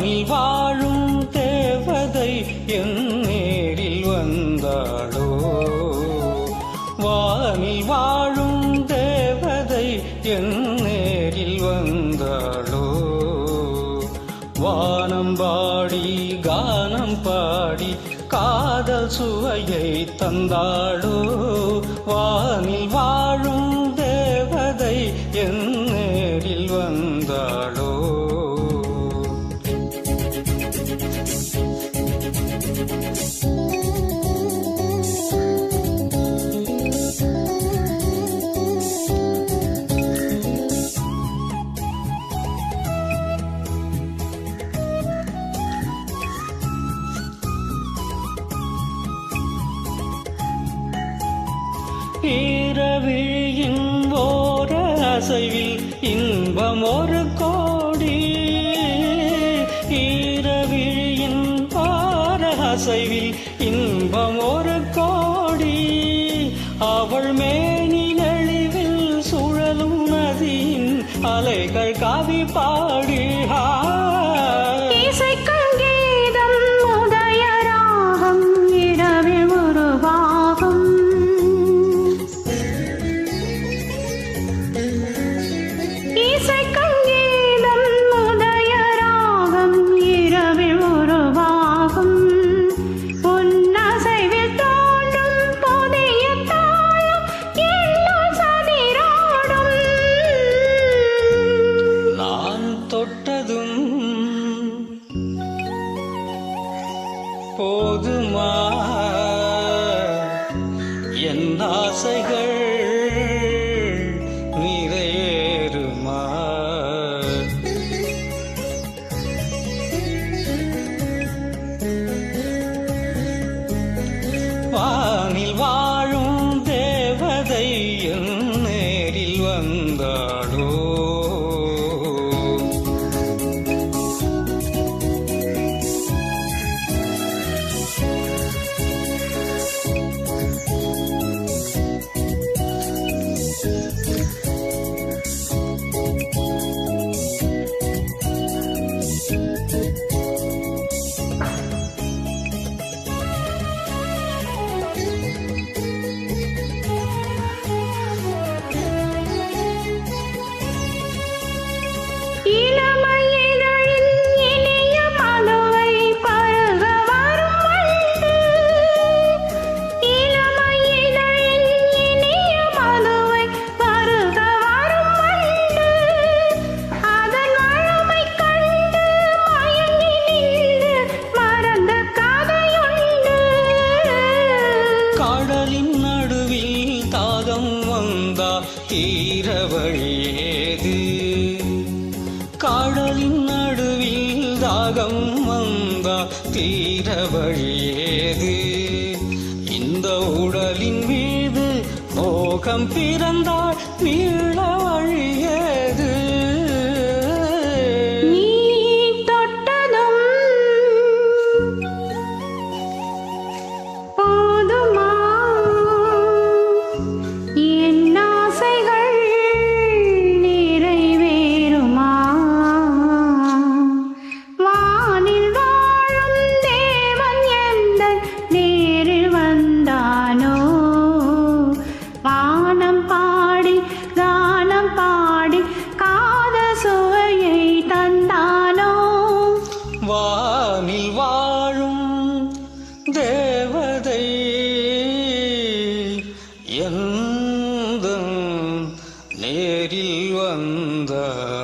வானில் வாழும் தேவதை என் நேரில் வந்தாளோ? வானில் வாழும் தேவதை என் நேரில் வந்தாளோ? வானம் பாடி கானம் பாடி காதல் சுவையை தந்தாளோ? வானில் வா ஈரவிழியின் ஓர அசைவில் இன்பம் ஒரு கோடி. ஈரவிழியின் ஓர அசைவில் இன்பம் ஒரு கோடி. அவள் மேனி நெளிவில் சுழலும் நதியின் அலைகள் காவி பா போதுமா? என் ஆசைகள் நிறைவேறுமா? வானில் வா வழியேது. காடலின் நடுவில் தாகம் வந்தா தீர வழியேது. இந்த உடலின் மீது மோகம் பிறந்தால் நீ வானில் வாழும் தேவதை. எந்த நேரில் வந்தார்?